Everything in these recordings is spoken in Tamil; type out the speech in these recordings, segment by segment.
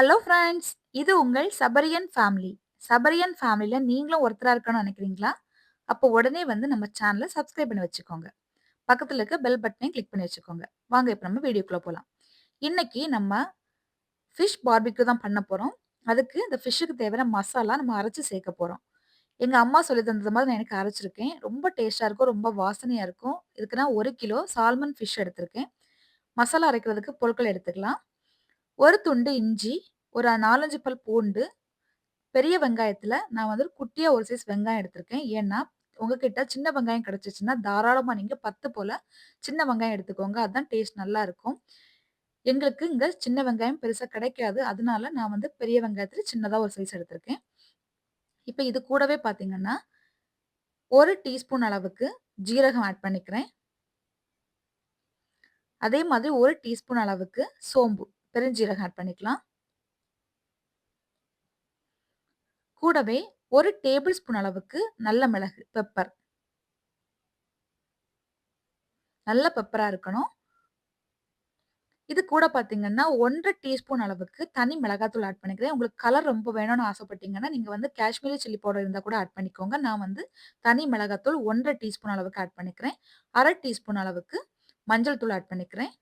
ஹலோ ஃப்ரெண்ட்ஸ் இது உங்கள் சபரியன் ஃபேமிலி சபரியன் ஃபேமிலியில் நீங்களும் ஒருத்தராக இருக்கணும்னு நினைக்கிறீங்களா? அப்போ உடனே வந்து நம்ம சேனலை சப்ஸ்கிரைப் பண்ணி வச்சுக்கோங்க. பக்கத்தில் இருக்க பெல் பட்டனையும் கிளிக் பண்ணி வச்சுக்கோங்க. வாங்க இப்போ நம்ம வீடியோக்குள்ளே போகலாம் இன்றைக்கி நம்ம ஃபிஷ் பார்பிக்யூ தான் பண்ண போகிறோம் அதுக்கு இந்த ஃபிஷ்ஷுக்கு தேவையான மசாலா நம்ம அரைச்சி சேர்க்க போகிறோம் எங்கள் அம்மா சொல்லி தந்தது மாதிரி நான் எனக்கு அரைச்சிருக்கேன். ரொம்ப டேஸ்ட்டாக இருக்கும் ரொம்ப வாசனையாக இருக்கும். இதுக்கு நான் ஒரு கிலோ சால்மன் ஃபிஷ் எடுத்திருக்கேன். மசாலா அரைக்கிறதுக்கு பொருட்கள் எடுத்துக்கலாம். ஒரு துண்டு இஞ்சி ஒரு நாலஞ்சு பல் பூண்டு பெரிய வெங்காயத்தில் நான் வந்து குட்டியாக ஒரு சைஸ் வெங்காயம் எடுத்திருக்கேன். ஏன்னா உங்ககிட்ட சின்ன வெங்காயம் கிடச்சிச்சின்னா தாராளமாக நீங்கள் பத்து போல் சின்ன வெங்காயம் எடுத்துக்கோங்க. அதுதான் டேஸ்ட் நல்லா இருக்கும். எங்களுக்கு இங்கே சின்ன வெங்காயம் பெருசாக கிடைக்காது. அதனால நான் வந்து பெரிய வெங்காயத்தில் சின்னதாக ஒரு சைஸ் எடுத்திருக்கேன். இப்போ இது கூடவே பார்த்தீங்கன்னா ஒரு டீஸ்பூன் அளவுக்கு ஜீரகம் ஆட் பண்ணிக்கிறேன். அதே மாதிரி ஒரு டீஸ்பூன் அளவுக்கு சோம்பு. பெருஞ்சீரகம் ஆட் பண்ணிக்கலாம். கூடவே ஒரு டேபிள் ஸ்பூன் அளவுக்கு நல்ல மிளகு பெப்பர் நல்ல பெப்பரா இருக்கணும். இது கூட பார்த்தீங்கன்னா ஒன்றரை டீஸ்பூன் அளவுக்கு தனி மிளகாத்தூள் ஆட் பண்ணிக்கிறேன். உங்களுக்கு கலர் ரொம்ப வேணும்னு ஆசைப்பட்டீங்கன்னா நீங்கள் வந்து காஷ்மீரி சில்லி பவுடர் இருந்தால் கூட ஆட் பண்ணிக்கோங்க. நான் வந்து தனி மிளகாத்தூள் ஒன்றரை டீஸ்பூன் அளவுக்கு ஆட் பண்ணிக்கிறேன். அரை டீஸ்பூன் அளவுக்கு மஞ்சள் தூள் ஆட் பண்ணிக்கிறேன்.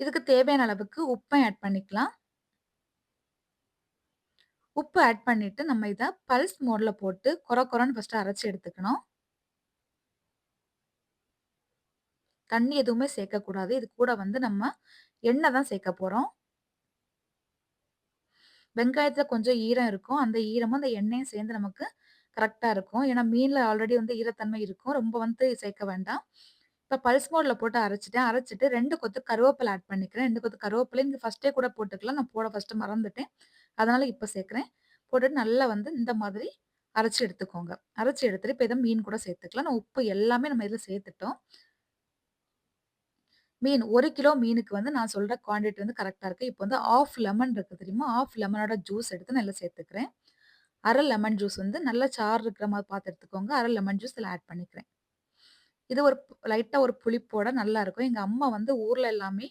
இதுக்கு தேவையான அளவுக்கு உப்பை ஆட் பண்ணிக்கலாம். உப்பு ஆட் பண்ணிட்டு நம்ம இதை பல்ஸ் மோடில் போட்டு கொர கொரன்னு ஃபஸ்ட்டு அரைச்சி எடுத்துக்கணும். தண்ணி எதுவுமே சேர்க்கக்கூடாது இது கூட வந்து நம்ம எண்ணெய் தான் சேர்க்க போகிறோம் வெங்காயத்தில் கொஞ்சம் ஈரம் இருக்கும். அந்த ஈரமும் அந்த எண்ணெயும் சேர்ந்து நமக்கு கரெக்டாக இருக்கும். ஏன்னா மீனில் ஆல்ரெடி வந்து ஈரத்தன்மை இருக்கும். ரொம்ப வந்து சேர்க்க வேண்டாம். இப்போ பல்ஸ் மோடில் போட்டு அரைச்சிட்டேன். அரைச்சிட்டு ரெண்டு கொத்து கருவேப்பிலை ஆட் பண்ணிக்கிறேன். ரெண்டு கொத்து கருவேப்பிலை இங்கே ஃபஸ்ட்டே கூட போட்டுக்கலாம். நான் போட ஃபஸ்ட்டு மறந்துட்டேன். அதனால் இப்போ சேர்க்குறேன். போட்டுட்டு நல்லா வந்து இந்த மாதிரி அரைச்சி எடுத்துக்கோங்க. அரைச்சி எடுத்துட்டு இப்போ இதை மீன் கூட சேர்த்துக்கலாம். நான் உப்பு எல்லாமே நம்ம இதில் சேர்த்துட்டோம். மீன் ஒரு கிலோ மீனுக்கு வந்து நான் சொல்கிற குவான்டிட்டி வந்து கரெக்டாக இருக்குது இப்போ வந்து ஆஃப் லெமன் இருக்குது தெரியுமா? ஆஃப் லெமனோட ஜூஸ் எடுத்து நல்லா சேர்த்துக்கிறேன். அரை லெமன் ஜூஸ் வந்து நல்லா சாறு இருக்கிற மாதிரி பார்த்து எடுத்துக்கோங்க. அரை லெமன் ஜூஸ் இதில் ஆட் பண்ணிக்கிறேன். இது ஒரு லைட்டாக ஒரு புளிப்போட நல்லாயிருக்கும் எங்கள் அம்மா வந்து ஊரில் எல்லாமே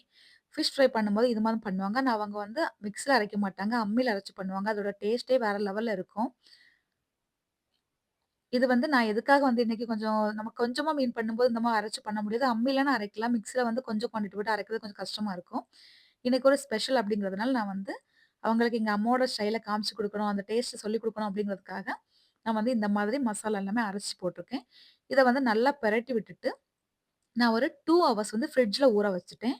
ஃபிஷ் ஃப்ரை பண்ணும்போது இது மாதிரி பண்ணுவாங்க நான் அவங்க வந்து மிக்ஸில் அரைக்க மாட்டாங்க அம்மியில் அரைச்சி பண்ணுவாங்க அதோட டேஸ்ட்டே வேறு லெவலில் இருக்கும் இது வந்து நான் எதுக்காக வந்து இன்றைக்கி கொஞ்சம் நம்ம கொஞ்சமாக மீன் பண்ணும்போது இந்த மாதிரி அரைச்சி பண்ண முடியாது. அம்மிலன்னு அரைக்கலாம். மிக்ஸில் வந்து கொஞ்சம் குவான்டிட்டி போட்டு அரைக்கிறது கொஞ்சம் கஷ்டமாக இருக்கும். இன்றைக்கி ஒரு ஸ்பெஷல் அப்படிங்கிறதுனால நான் வந்து அவங்களுக்கு எங்கள் அம்மாவோட ஸ்டைலை காமிச்சு கொடுக்கணும் அந்த டேஸ்ட்டை சொல்லிக் கொடுக்கணும் அப்படிங்கிறதுக்காக, நான் வந்து இந்த மாதிரி மசாலா எல்லாமே அரைச்சி போட்டிருக்கேன் இதை வந்து நல்லா பெரட்டி விட்டுட்டு, நான் ஒரு டூ ஹவர்ஸ் வந்து ஃப்ரிட்ஜில் ஊற வச்சுட்டேன்.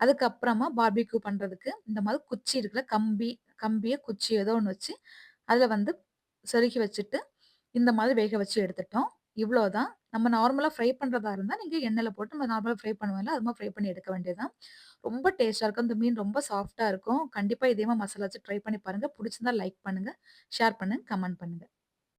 அதுக்கப்புறமா பார்பிக்யூ பண்ணுறதுக்கு இந்த மாதிரி குச்சி இருக்குல்ல, கம்பி கம்பியை குச்சி ஏதோ ஒன்று வச்சு, அதில் வந்து செருகி வச்சுட்டு இந்த மாதிரி வேக வச்சு எடுத்துட்டோம். இவ்வளோதான். நம்ம நார்மலாக ஃப்ரை பண்ணுறதா இருந்தால் நீங்கள் எண்ணெயில் போட்டு நம்ம நார்மலாக ஃப்ரை பண்ணுவோம்ல, அது மாதிரி ஃப்ரை பண்ணி எடுக்க வேண்டியது தான். ரொம்ப டேஸ்ட்டாக இருக்கும். இந்த மீன் ரொம்ப சாஃப்டாக இருக்கும். கண்டிப்பாக இதே மாதிரி மசாலா வச்சு ட்ரை பண்ணி பாருங்கள் பிடிச்சிருந்தா லைக் பண்ணுங்கள் ஷேர் பண்ணுங்கள் கமெண்ட் பண்ணுங்கள்